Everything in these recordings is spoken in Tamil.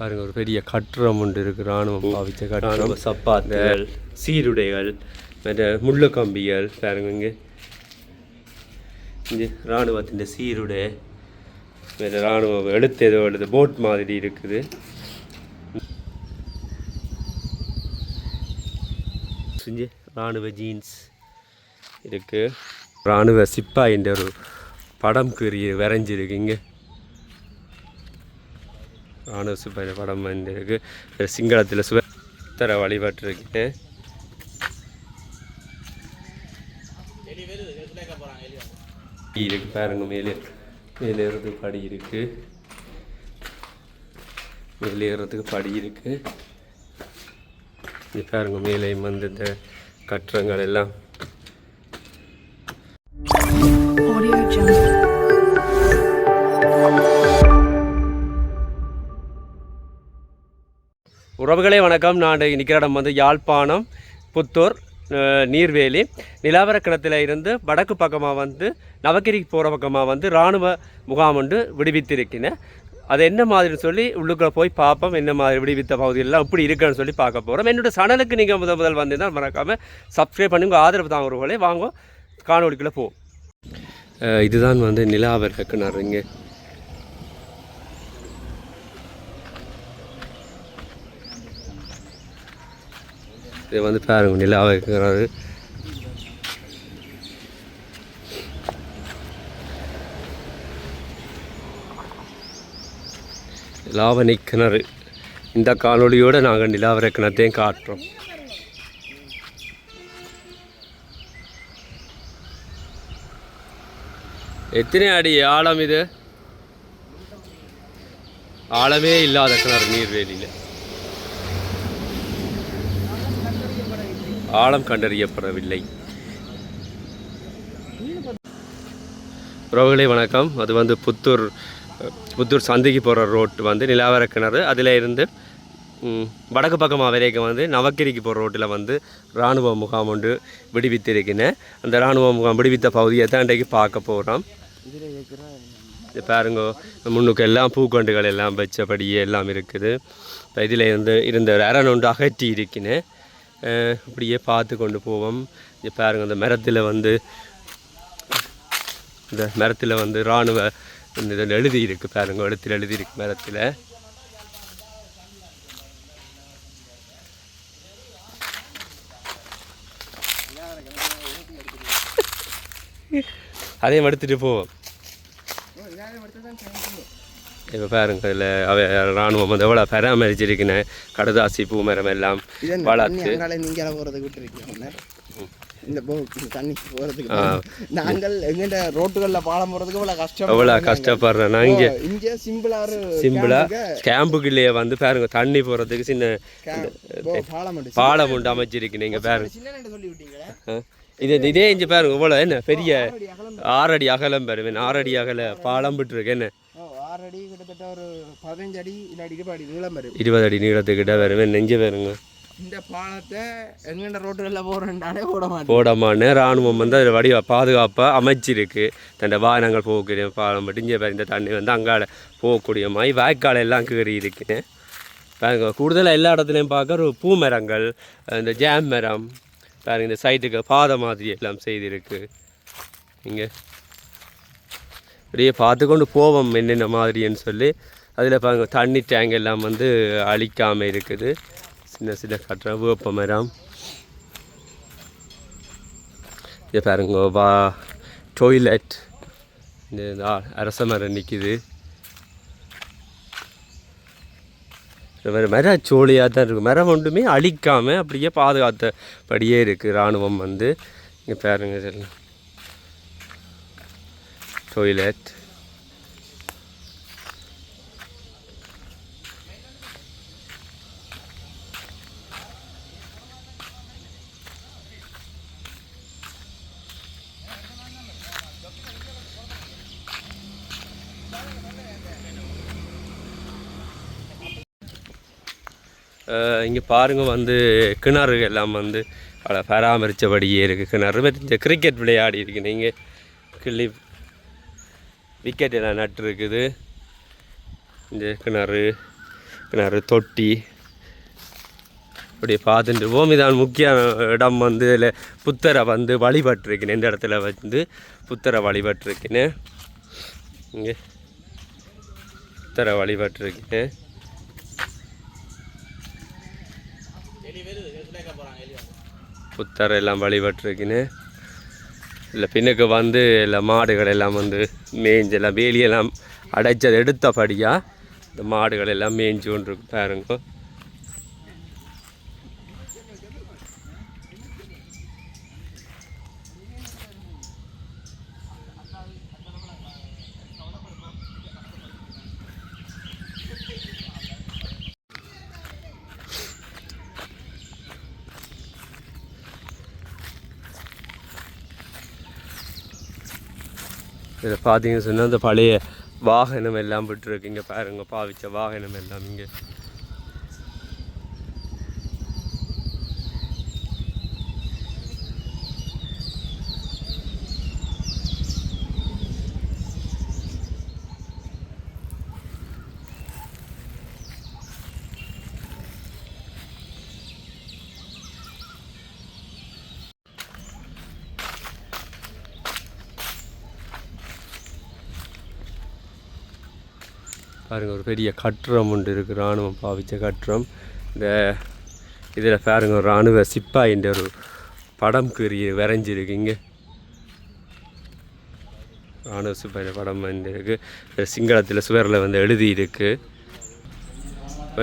பாருங்க ஒரு பெரிய கட்டுரம் ஒன்று இருக்கு. ராணுவம் பாவிச்ச கட்டுரம். ராணுவ சப்பாத்துகள் சீருடைகள் மற்ற முள்ளு கம்பிகள் பாருங்க இங்கே. இங்கே இராணுவத்தின் சீருடை வேறு இராணுவம் எடுத்து ஏதோ எழுது போட் மாதிரி இருக்குது. செஞ்சு இராணுவ ஜீன்ஸ் இருக்கு. இராணுவ சிப்பாயின்ற ஒரு படம் கீறி வரைஞ்சிருக்கு இங்கே. ராணுவ சிப்பாய் படம் வந்திருக்கு. சிங்களத்தில் சுபத்தர வழிபட்டுருக்கு. இருக்கு பாருங்க மேலே. மேலே ஏறதுக்கு படி இருக்கு. மேலே ஏறதுக்கு படி இருக்கு. இது பாருங்க மேலே வந்து இந்த கட்டடங்கள் எல்லாம். உறவுகளே வணக்கம். நான் நிற்கிற இடம் வந்து யாழ்ப்பாணம் புத்தூர் நீர்வேலி. நிலாவர கிணத்துல இருந்து வடக்கு பக்கமாக வந்து நவகிரிக்கு போகிற பக்கமாக வந்து இராணுவ முகாம் ஒன்று விடுவித்திருக்கினேன் அது என்ன மாதிரின்னு சொல்லி உள்ளுக்குள்ளே போய் பார்ப்போம். என்ன மாதிரி விடுவித்த பகுதியெல்லாம் இப்படி இருக்குன்னு சொல்லி பார்க்க போகிறோம் என்னோடய சேனலுக்கு நீங்கள் முதல் முதல் வந்தீங்கன்னா மறக்காமல் சப்ஸ்கிரைப் பண்ணி உங்கள் ஆதரவு தான் உறவுகளே. வாங்க காணொலிக்குள்ளே போவோம். இதுதான் வந்து நிலாவர கிணறு. இங்கே இது வந்து பாருங்க நிலா வைக்கிறாரு. லாவணி கிணறு இந்த காணொலியோடு நாங்கள் நிலாவர கிணத்தையும் காட்டுறோம். எத்தனை அடி ஆழம் இது? ஆழமே இல்லாத கிணறு நீர்வேலியில். ஆழம் கண்டறியப்படவில்லை. ரோகலை வணக்கம். அது வந்து புத்தூர் புத்தூர் சந்தைக்கு போகிற ரோட் வந்து நிலாவர கிணறு. அதில் இருந்து வடக்கு பக்கமாக வரைக்கும் வந்து நவக்கிரிக்கு போகிற ரோட்டில் வந்து இராணுவ முகாம் ஒன்று விடுவித்திருக்கினேன் அந்த இராணுவ முகாம் விடுவித்த பகுதியை தான் இன்றைக்கு பார்க்க போகிறோம் இது பாருங்க முன்னுக்கு எல்லாம் பூக்கொண்டுகள் எல்லாம் வச்சபடியே எல்லாம் இருக்குது. இப்போ இதில் இருந்து இருந்த ஒரு அரண் ஒன்று அகற்றி இருக்கினேன் இப்படியே பார்த்து கொண்டு போவோம். இது பாருங்க இந்த மரத்தில் வந்து இந்த மரத்தில் வந்து இராணுவ இந்த இதில் எழுதி இருக்கு பாருங்க எழுத்தில் எழுதி இருக்கு மரத்தில். அதையும் எடுத்துகிட்டு போவோம். இப்போ பாருங்க இதில் அவ இராணுவம் வந்து எவ்வளோ பராமரிச்சிருக்கினேன் கடதாசி பூமரம் எல்லாம் இதன் வளர்த்து விட்டுருக்கீங்க இந்த போ தண்ணி நாங்கள் எங்கிட்ட ரோட்டுகள்ல பாலம் போறதுக்கு இவ்வளவு கஷ்டம் எவ்வளோ கஷ்டப்படுறேன் நான் இங்கே இங்க சிம்பிளா ஒரு சிம்பிளா camp கேம்புக்குள்ளேயே வந்து பாருங்க தண்ணி போகிறதுக்கு சின்ன. போ, பாலம் உண்டு. பாலம் உண்டு அமைச்சிருக்கு நீங்கள் பாருங்க. இது இதே இங்கே பாருங்க இவ்வளோ என்ன பெரிய ஆறடி அகலம். பெறுவேன் ஆறடி அகல பாலம் விட்டுருக்கு என்ன. ஆறு அடி கிட்டத்தட்ட ஒரு பதினஞ்சு அடி இல்லாடி இருபது அடி நீளம் வரும் இருபது அடி நீளத்துக்கிட்ட வருவேன் நெஞ்சு வருங்க இந்த பாலத்தை எங்கிட்ட ரோட்டுகள்ல போறேன்டாலே போட மாட்டேன் போடமான ராணுவம் வந்து அதில் வடிவ பாதுகாப்பாக அமைச்சிருக்கு தன் வாகனங்கள் போகக்கூடிய பாலம் மட்டும் இங்கே இந்த தண்ணி வந்து அங்கால போகக்கூடிய மாதிரி வாய்க்கால் எல்லாம் கீறி இருக்குன்னு பாருங்க கூடுதலாக எல்லா இடத்துலையும் பார்க்க ஒரு பூ மரங்கள் இந்த ஜாம் மரம் பாருங்க இந்த சைட்டுக்கு பாதை மாதிரி எல்லாம் செய்திருக்கு இங்கே அப்படியே பார்த்து கொண்டு போவோம் என்னென்ன மாதிரின்னு சொல்லி. அதில் பாருங்க தண்ணி டேங்க் எல்லாம் வந்து அழிக்காமல் இருக்குது. சின்ன சின்ன கட்டுற வேப்ப மரம். இது பாருங்க வா டொய்லெட் இந்த அரச மரம் நிற்கிது வேறு மரம் சோழியாக தான் இருக்குது மரம் ஒன்றுமே அழிக்காமல் அப்படியே பாதுகாத்தபடியே இருக்குது இராணுவம் வந்து. இங்கே பாருங்க இதெல்லாம் இங்கே பாருங்க வந்து கிணறு எல்லாம் வந்து பல பராமரித்தபடியே இருக்குது கிணறு இந்த கிரிக்கெட் விளையாடி இருக்கு நீங்கள் கிள்ளி விக்கெட் எல்லாம் நட்டுருக்குது இந்த கிணறு கிணறு தொட்டி. இப்படி பார்த்துட்டு போம் முக்கிய இடம் வந்து இதில் புத்தரை வந்து வழிபட்டிருக்கேன். இந்த இடத்துல வந்து புத்தரை வழிபட்டிருக்கேன். இங்கே புத்தரை வழிபட்டிருக்கேன். புத்தரை எல்லாம் வழிபட்டிருக்கேன். இல்லை பின்னுக்கு வந்து இல்லை மாடுகள் எல்லாம் வந்து மேய்ஞ்செல்லாம் வேலியெல்லாம் அடைச்சது எடுத்தபடியாக இந்த மாடுகள் எல்லாம் மேய்ஞ்சு கொண்டு இருக்கு பாருங்க. இதில் பார்த்தீங்கன்னு சொன்னால் இந்த பழைய வாகனம் எல்லாம் விட்டுருக்கு. இங்கே பாருங்க பாவிச்ச வாகனம் எல்லாம் இங்கே. பாருங்க ஒரு பெரிய கட்டுரம் ஒன்று இருக்குது இராணுவம் பாவித்த கட்டுரம். இந்த இதில் பாருங்க ஒரு இராணுவ சிப்பாயின்ற ஒரு படம் கீறி வரைஞ்சிருக்கு இங்கே. இராணுவ சிப்பாயின் படம் வந்துருக்கு சிங்களத்தில் சுவரில் வந்து எழுதியிருக்கு.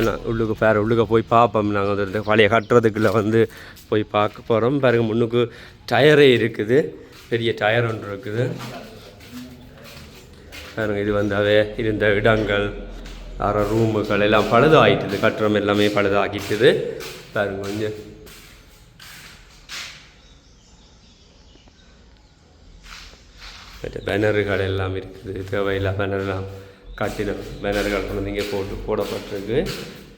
நான் உள்ளுக்கு பாரு உள்ளுக்கு போய் பார்ப்போம் நாங்கள் வந்து பழைய கட்டுறதுக்குள்ளே வந்து போய் பார்க்க போகிறோம் பாருங்கள் முன்னுக்கு டயரே இருக்குது. பெரிய டயர் ஒன்று இருக்குது. பாருங்க இது வந்தாவே இருந்த இடங்கள் அற ரூமுகள் எல்லாம் பழுதாகிட்டுது கட்டுறம் எல்லாமே பழுதாகிட்டுது. பாருங்க கொஞ்சம். மற்ற பேனர்கள் எல்லாம் இருக்குது தேவையில்லா பேனர்லாம் கட்டின பேனர்கள் கொண்டு இங்கே போட்டு போடப்பட்டிருக்கு.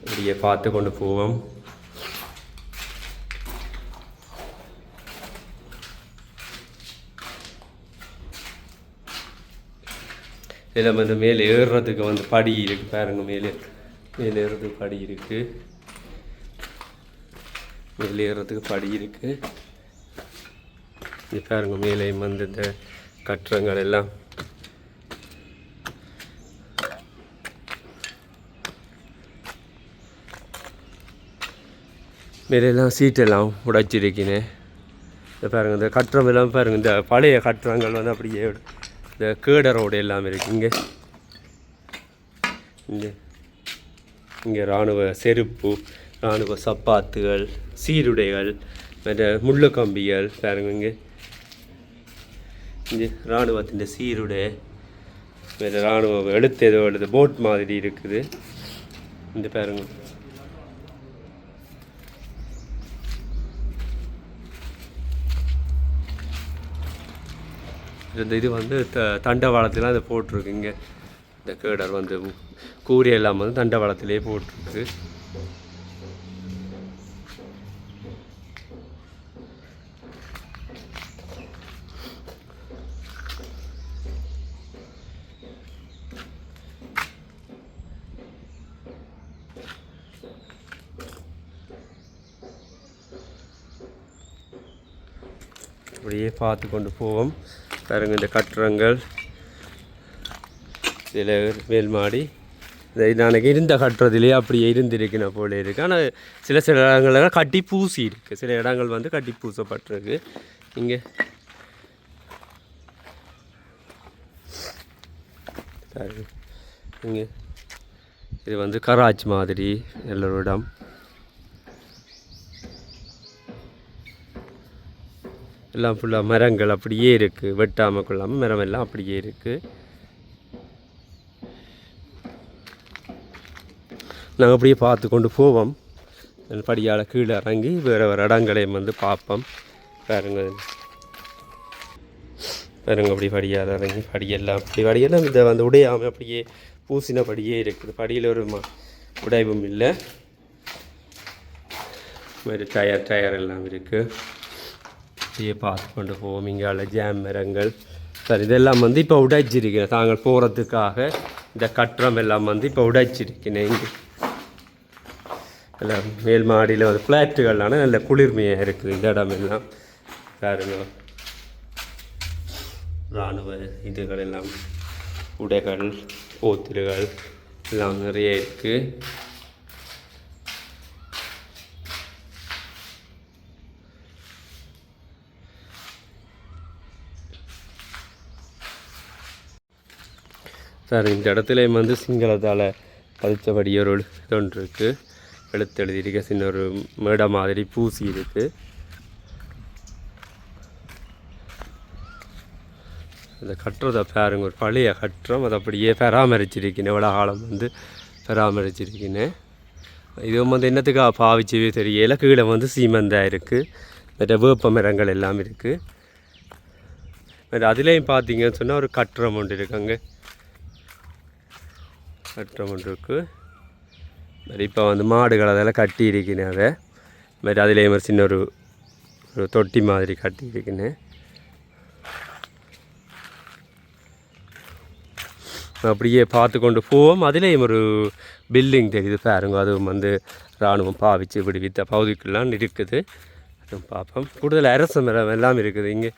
இப்படியே பார்த்து கொண்டு போவோம். இதில் வந்து மேலே ஏறுறதுக்கு வந்து படி இருக்குது பாருங்க மேலே. மேலே ஏறுறதுக்கு படி இருக்குது மேலே ஏறுறதுக்கு படி இருக்குது இது பாருங்க மேலேயும் வந்து இந்த கட்டுறங்கள் எல்லாம். மேலெல்லாம் சீட்டெல்லாம் உடைச்சிருக்கினேன் இந்த பாருங்க இந்த கட்டுறம் எல்லாம் பாருங்க இந்த பழைய கட்டுறங்கள் வந்து அப்படியே இந்த கேட ரோடு எல்லாம் இருக்குது இங்கே. இங்கே. இங்கே இராணுவ செருப்பு இராணுவ சப்பாத்துகள் சீருடைகள் மற்ற முள்ளு கம்பிகள் பாருங்க இங்கே. இங்கே இராணுவத்தின் சீருடை மற்ற இராணுவ எழுத்து ஏதோ எழுது போட் மாதிரி இருக்குது. இந்த பாருங்க. இந்த இது வந்து த தண்டவாளத்திலாம் அதை போட்டிருக்கு. இங்கே இந்த கேடர் வந்து கூரை எல்லாம் வந்து தண்டவாளத்திலே போட்டிருக்கு. அப்படியே பார்த்து கொண்டு போவோம். பாருங்க இந்த கட்டுறங்கள் சில மேல் மாடி. இந்த நாளைக்கு இருந்த கட்டுறதுலேயே அப்படியே இருந்திருக்கின போல இருக்குது ஆனால் சில சில இடங்கள்லாம் கட்டி பூசி இருக்குது சில இடங்கள் வந்து கட்டி பூசப்பட்டிருக்கு. இங்கே. இங்கே. இது வந்து கராச் மாதிரி எல்லோரும் இடம். எல்லாம் ஃபுல்லாக மரங்கள் அப்படியே இருக்குது வெட்டாமல் கொள்ளாமல் மரம் எல்லாம் அப்படியே இருக்குது நாங்கள் அப்படியே பார்த்து கொண்டு போவோம். படியால் கீழே இறங்கி வேறு வேறு இடங்களையும் வந்து பார்ப்போம். பாருங்க. பாருங்க அப்படி படியால் இறங்கி படியெல்லாம் அப்படி படியெல்லாம் இந்த வந்து உடையாமல் அப்படியே பூசின படியே இருக்குது. படியில் ஒரு ம உடைவும் இல்லை. மாதிரி டயர் டயர் எல்லாம் இருக்குது அப்படியே பார்த்து கொண்டு போவோம். இங்கால ஜாம் மரங்கள். சரி இதெல்லாம் வந்து இப்போ உடைச்சிருக்கிறேன். தாங்கள் போகிறதுக்காக இந்த கட்டுறம் எல்லாம் வந்து இப்போ உடைச்சிருக்கிறேன். இங்கே எல்லாம் மேல் மாடியில் வந்து ஃப்ளாட்டுகள்லான நல்ல குளிர்மையாக இருக்குது இந்த இடம் எல்லாம். பாருங்க. இராணுவ இதுகள் எல்லாம் உடைகள் ஓத்திருகள் எல்லாம் நிறைய இருக்குது சார் இந்த இடத்துலையும் வந்து சிங்களத்தால் பதிச்சபடி ஒரு இது ஒன்று இருக்குது எழுத்து எழுதியிருக்க சின்ன ஒரு மேடை மாதிரி பூசி இருக்குது அந்த கட்டுறதை பாருங்க ஒரு பழைய கட்டுறம். அதை அப்படியே பராமரிச்சிருக்கினேன் இவ்வளோ காலம் வந்து பராமரிச்சிருக்கினேன் இதுவும் வந்து என்னத்துக்காக பாவிச்சவே தெரியல. கீழே வந்து சீமந்தாக இருக்குது மற்ற வேப்ப மரங்கள் எல்லாம் இருக்குது மற்ற அதுலேயும் பார்த்தீங்கன்னு சொன்னால் ஒரு கட்டுறம் ஒன்று இருக்குது அங்கே. கட்டுறம் ஒன்று மாதிரி இப்போ வந்து மாடுகள் அதெல்லாம் கட்டி இருக்கிறேன் அதை. மாதிரி அதுலேயும் ஒரு சின்ன ஒரு ஒரு தொட்டி மாதிரி கட்டி இருக்கினேன் அப்படியே பார்த்து கொண்டு போவோம். அதுலேயும் ஒரு பில்டிங் தெரியுது பாருங்க. அதுவும் வந்து இராணுவம் பாவிச்சு விடுவித்த பகுதிக்குலாம் இருக்குது. அதுவும் பார்ப்போம். கூடுதல் அரச மரம் எல்லாம் இருக்குது. இங்கே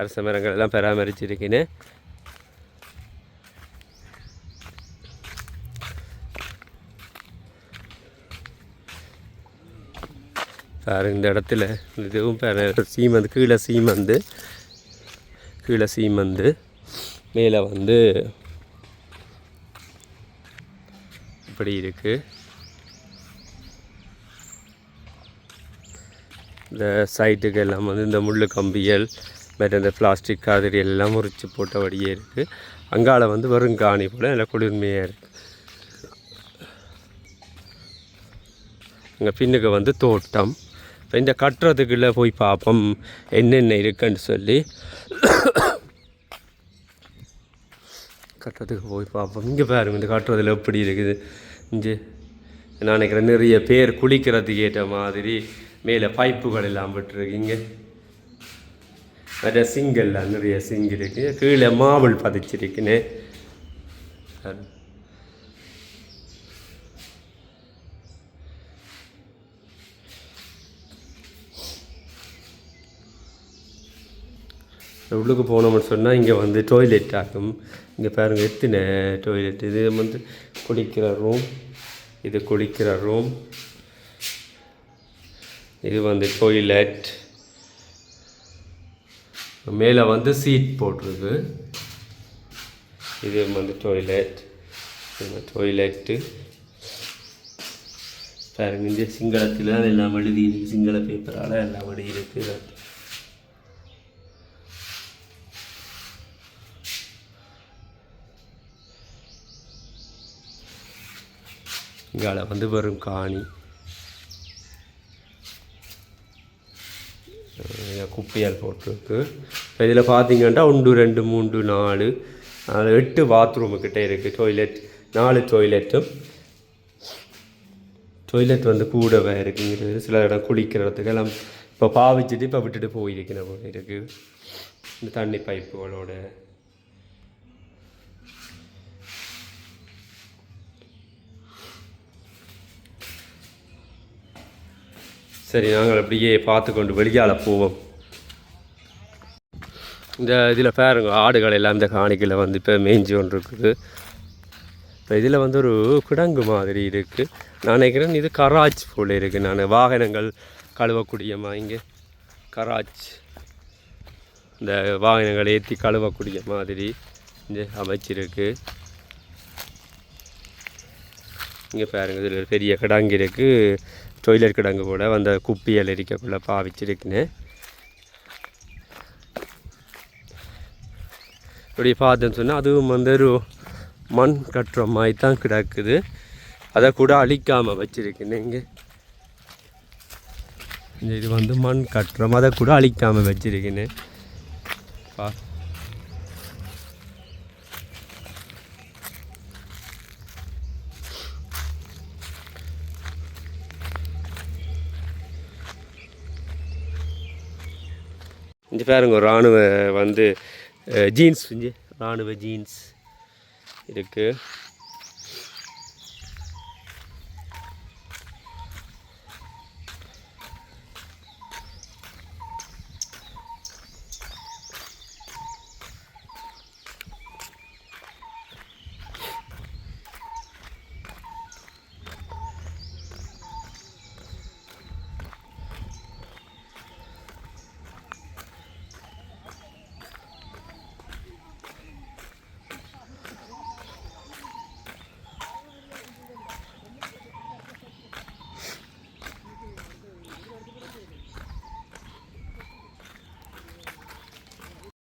அரச மரங்கள் எல்லாம் பராமரிச்சிருக்கினேன் பாருங்க இந்த இடத்துல இதுவும் பாரு சீமந்து கீழே சீமந்து கீழே சீமந்து மேலே வந்து இப்படி இருக்குது இந்த சைட்டுக்கு எல்லாம் வந்து இந்த முள் கம்பிகள் மற்ற இந்த பிளாஸ்டிக் காதிரி எல்லாம் முறிச்சு போட்டபடியே இருக்குது அங்கால வந்து வெறும் காணி போல் நல்லா குளிர்மையாக இருக்குது அங்கே பின்னுக்கு வந்து தோட்டம். இப்போ இந்த கட்டுறதுக்குள்ளே போய் பார்ப்போம் என்னென்ன இருக்குன்னு சொல்லி. கட்டுறதுக்கு போய் பார்ப்போம் இங்கே பாருங்க இந்த கட்டுறதுல எப்படி இருக்குது. இங்கே நான் நினைக்கிறேன் நிறைய பேர் குளிக்கிறதுக்கு ஏற்ற மாதிரி மேலே பைப்புகள் எல்லாம் விட்டுருக்கு. இங்கே நிறைய சிங்கெல்லாம் நிறைய சிங்கு இருக்குது கீழே மாவுள் பதிச்சிருக்குன்னு. உள்ளுக்கு போனோம்னு சொன்னால் இங்கே வந்து டாய்லெட் ஆகும் இங்கே பாருங்கள் எத்தின டாய்லெட் இது வந்து குளிக்கிற ரூம் இது குளிக்கிற ரூம் இது வந்து டாய்லெட் மேலே வந்து சீட் போட்டிருக்கு. இது வந்து டாய்லெட் டாய்லெட்டு பாருங்க இந்த சிங்களத்தில் எல்லாம் எழுதி சிங்கள பேப்பரால் எல்லாம் எழுதி இங்கால வந்து வெறும் காணி. குப்பையால் போட்டிருக்கு. இப்போ இதில் பார்த்தீங்கன்னா ஒன்று ரெண்டு மூன்று நாலு நாலு எட்டு பாத்ரூமு கிட்டே இருக்குது டொய்லெட் நாலு டொய்லெட்டும் டொய்லெட் வந்து கூடவே இருக்குங்கிறது சில இடம் குளிக்கிறதுக்கு எல்லாம் இப்போ பாவிச்சுட்டு இப்போ விட்டுட்டு போயிருக்கிற போல இருக்குது இந்த தண்ணி பைப்புகளோட சரி நாங்கள் அப்படியே பார்த்து கொண்டு வெளியால் போவோம். இந்த இதில் பாருங்க ஆடுகள் எல்லாம் இந்த காணிக்கையில் வந்து இப்போ மேய்ஞ்சி ஒன்று இருக்குது இப்போ இதில் வந்து ஒரு கிடங்கு மாதிரி இருக்குது நான் நினைக்கிறேன் இது கராச் போல் இருக்குது நான் வாகனங்கள் கழுவக்கூடியமா இங்கே கராச். இந்த வாகனங்களை ஏற்றி கழுவக்கூடிய மாதிரி இங்கே அமைச்சிருக்கு. இங்கே பாருங்கள் இதில் ஒரு பெரிய கிடங்கு இருக்குது டொய்லெட் கிடங்கு கூட அந்த குப்பியல் இருக்கக்குள்ளே பாவிச்சிருக்குன்னு. இப்படி பார்த்தேன்னு சொன்னால் அதுவும் வந்து ஒரு மண் கட்டுற மாதிரி தான் கிடக்குது. அதை கூட அழிக்காமல் வச்சுருக்குன்னு இங்கே. இது வந்து மண் கட்டுறோம் அதை கூட அழிக்காமல் வச்சுருக்குன்னு. பா இங்கே பாருங்க ஒரு இராணுவ வந்து ஜீன்ஸ் இங்கே. இராணுவ ஜீன்ஸ் இருக்குது